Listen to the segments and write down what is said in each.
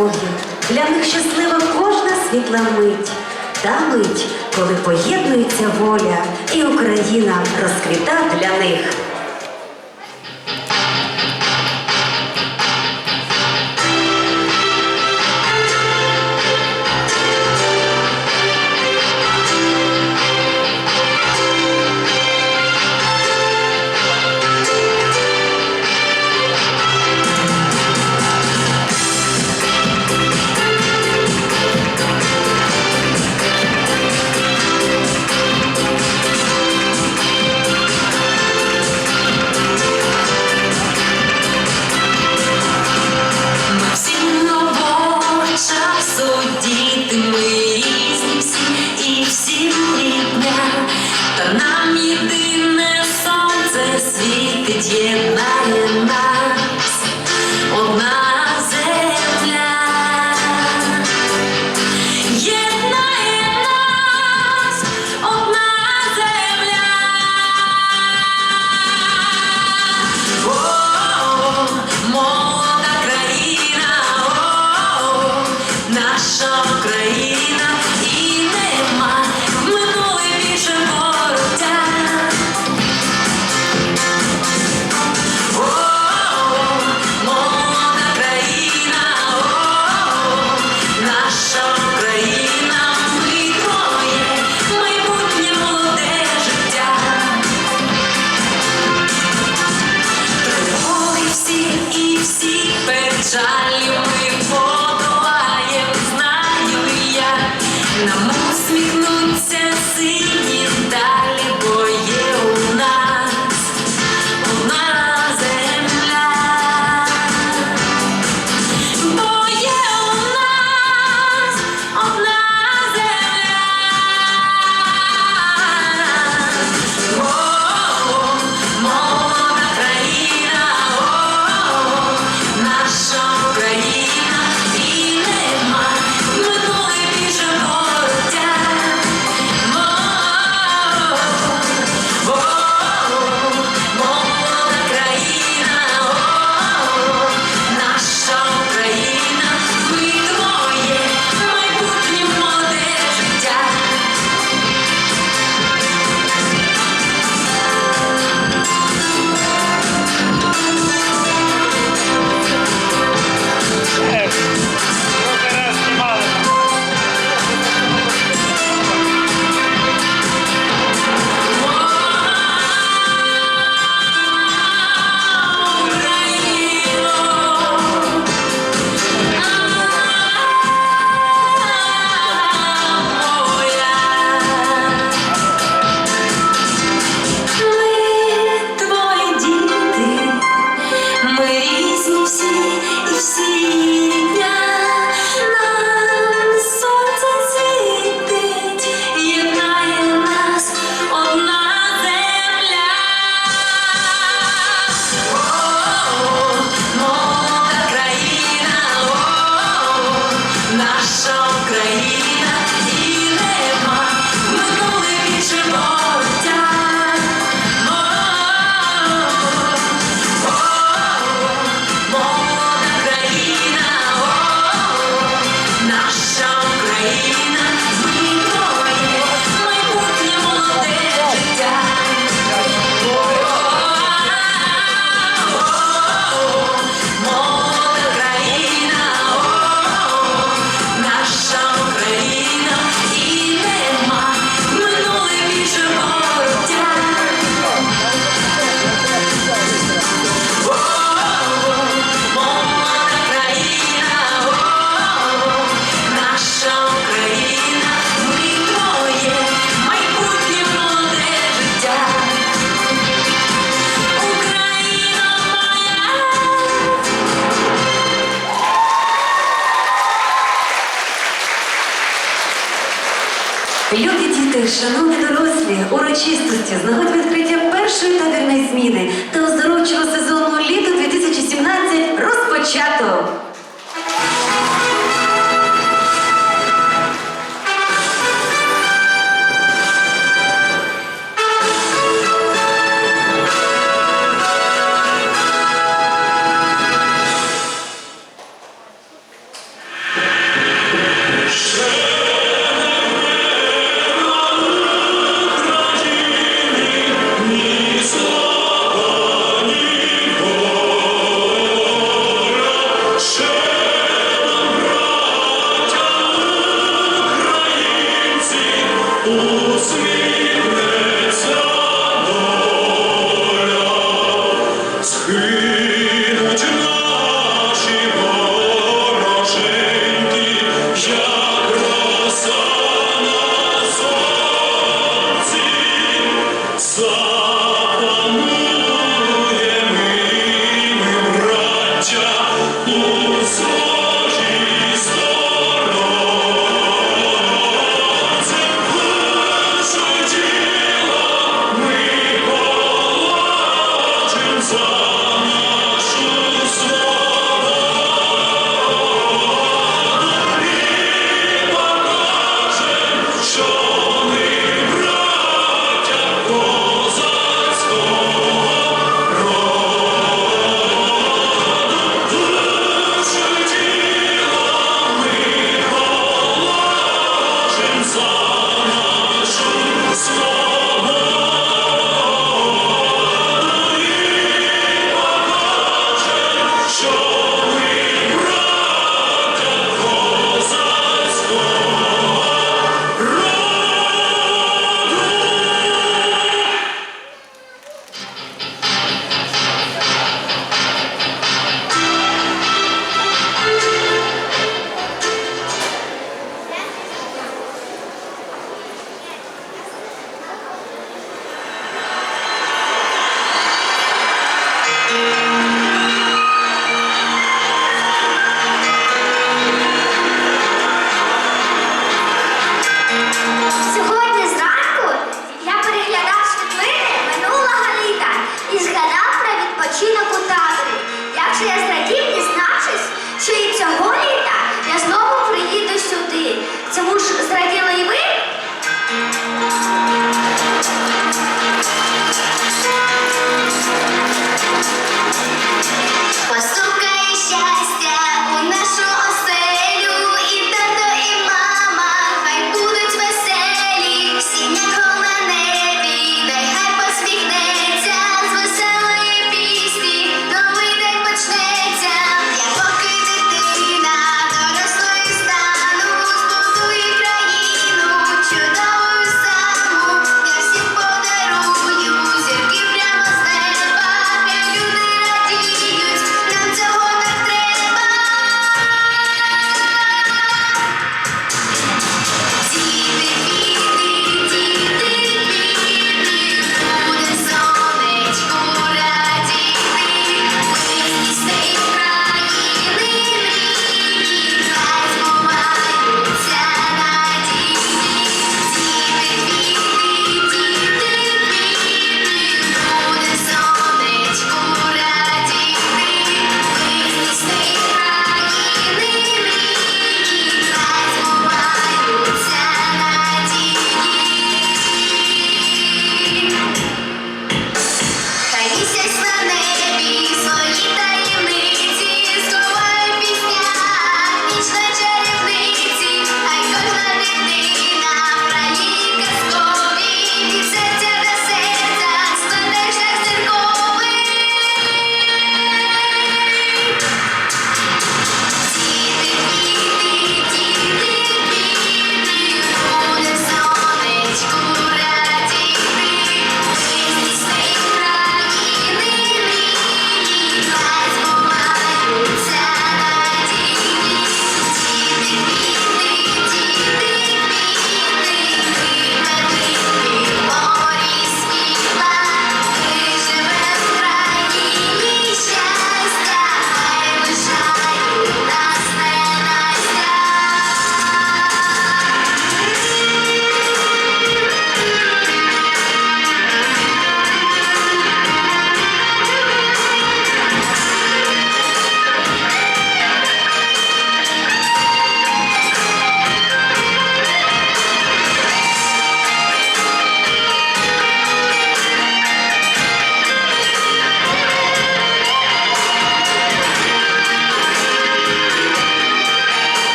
тривоги. Для них щаслива кожна світла мить. Та мить, коли поєднується воля, і Україна розквіта для них. урочистості з відкриття першої табірної зміни та оздоровчого сезону літо 2017 розпочато. soul.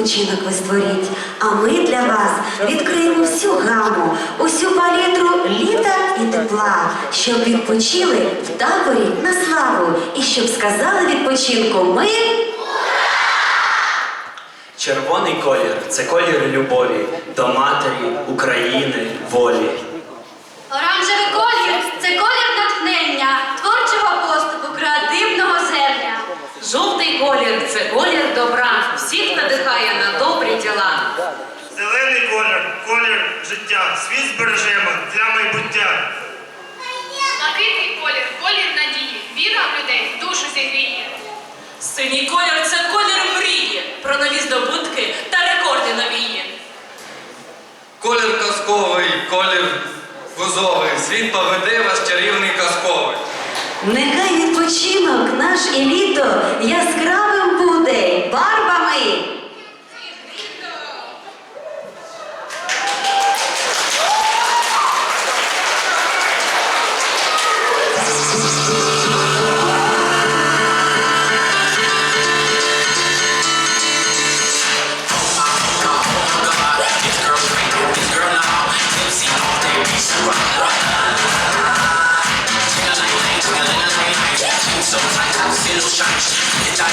Відпочинок ви створіть. А ми для вас відкриємо всю гаму, усю палітру літа і тепла, щоб відпочили в таборі на славу, і щоб сказали відпочинку ми. Червоний колір це колір любові до матері, України, волі. Оранжевий колір це колір натхнення, творчого. Жовтий колір це колір добра. Всіх надихає на добрі діла. Зелений колір, колір життя. Світ збережемо для майбуття. Блакитний колір, колір надії, віра в людей душу зігріє. Синій колір це колір мрії. Про нові здобутки та рекорди новії. Колір казковий, колір бузовий, світ поведе вас чарівний казковий. Відпочинок наш Shut it, I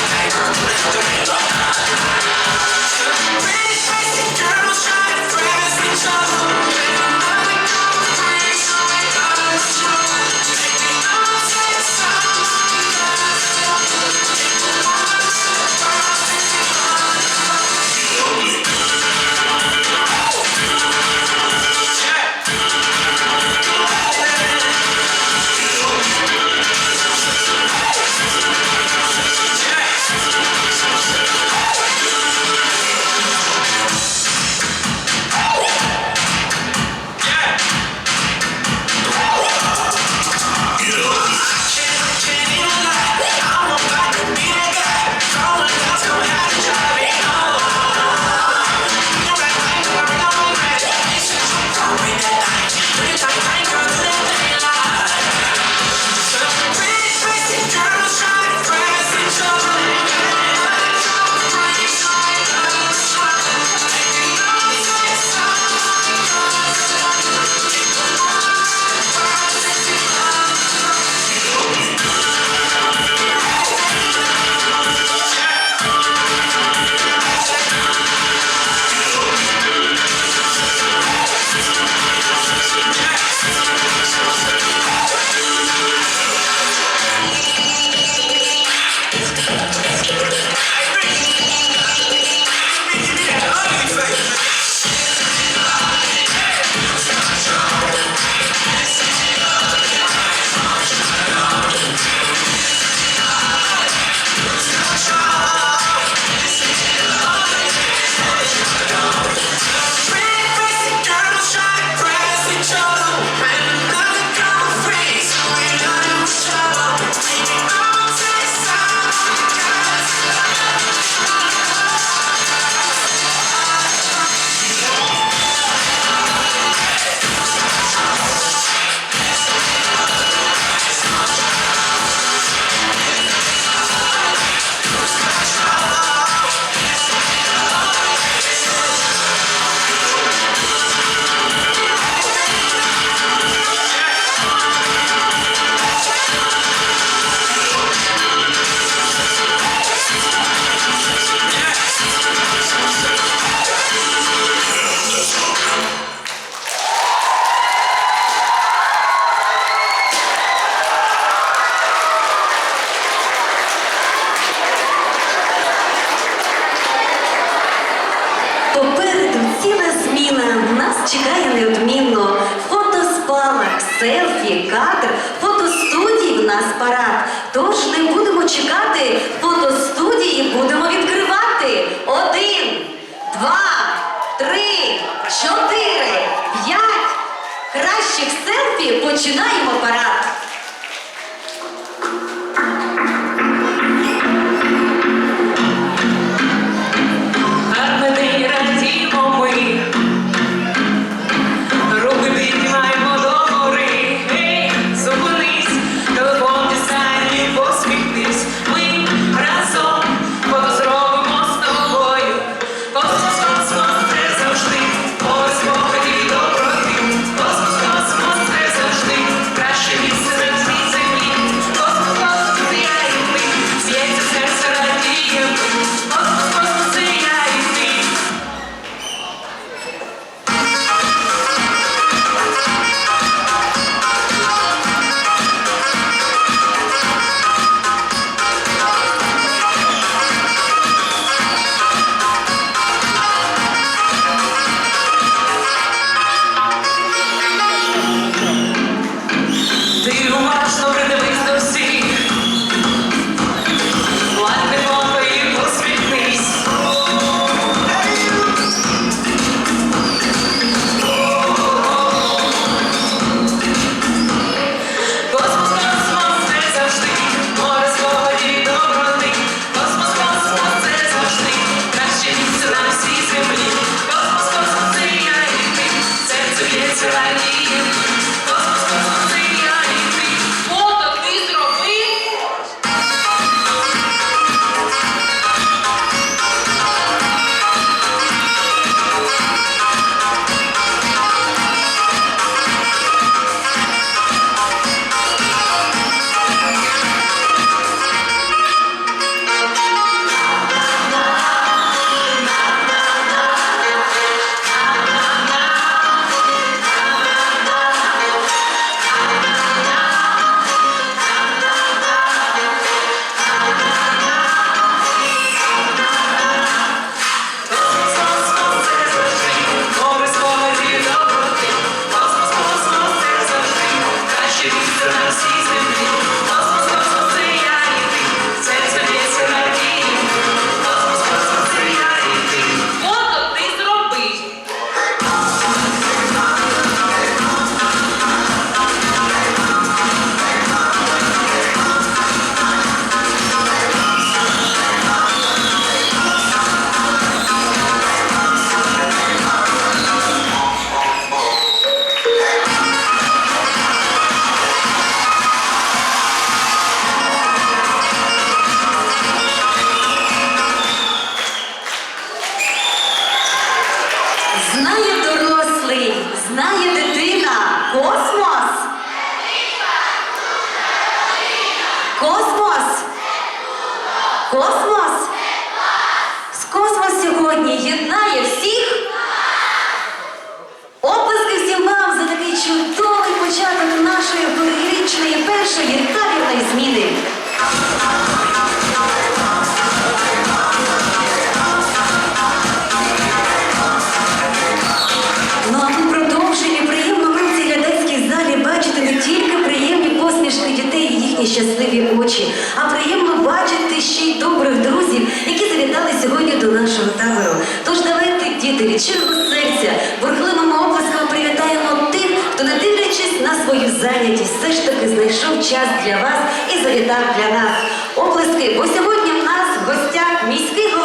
щасливі очі, а приємно бачити ще й добрих друзів, які завітали сьогодні до нашого табору. Тож давайте, діти, від щирого серця, бурхливими оплесками привітаємо тих, хто, не дивлячись на свою зайнятість, все ж таки знайшов час для вас і завітав для нас. Оплески, бо сьогодні в нас в гостях міський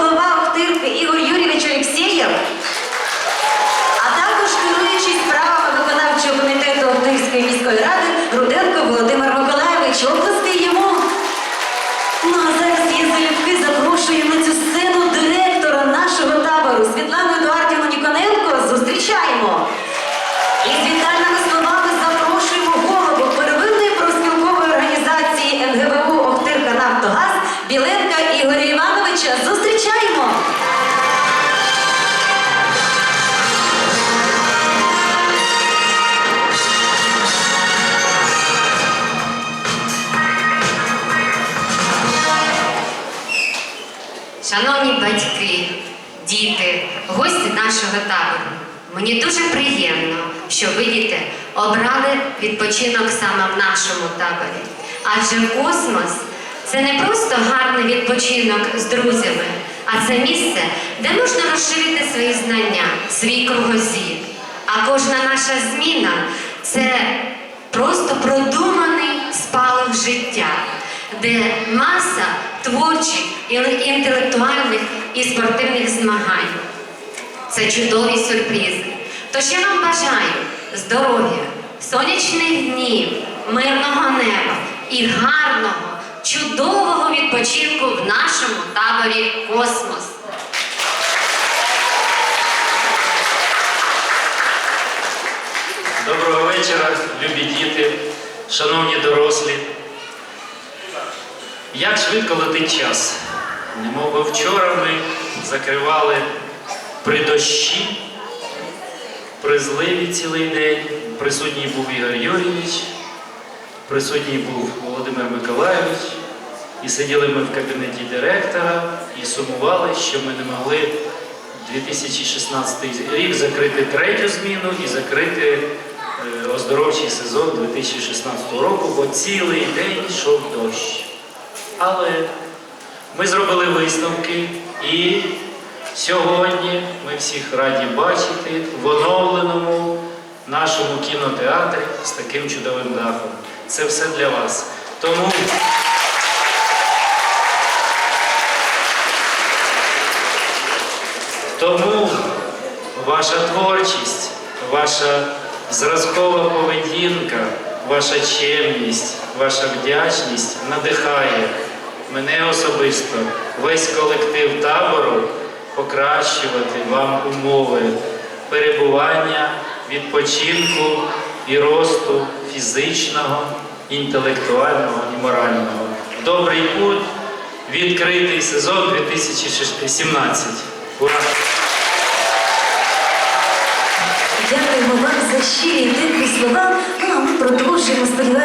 Шановні батьки, діти, гості нашого табору, мені дуже приємно, що ви, діти, обрали відпочинок саме в нашому таборі. Адже космос це не просто гарний відпочинок з друзями, а це місце, де можна розширити свої знання, свій кругозір. А кожна наша зміна це просто продуманий спалах життя, де маса творчих, інтелектуальних і спортивних змагань. Це чудові сюрпризи. Тож я вам бажаю здоров'я, сонячних днів, мирного неба і гарного, чудового відпочинку в нашому таборі Космос. Доброго вечора, любі діти, шановні дорослі. Як швидко летить час. Немов вчора ми закривали при дощі, при зливі цілий день. Присутній був Ігор Юрійович, присутній був Володимир Миколайович. І сиділи ми в кабінеті директора і сумували, що ми не могли 2016 рік закрити третю зміну і закрити е, оздоровчий сезон 2016 року, бо цілий день йшов дощ. Але ми зробили висновки і сьогодні ми всіх раді бачити в оновленому нашому кінотеатрі з таким чудовим дахом. Це все для вас. Тому. Тому ваша творчість, ваша зразкова поведінка, ваша чемність, ваша вдячність надихає мене особисто, весь колектив табору покращувати вам умови перебування, відпочинку і росту фізичного, інтелектуального і морального. Добрий путь, відкритий сезон 2017. Ура! Дякуємо вам за щирі теплі слова. Ну а ми продовжуємо сподіваємося.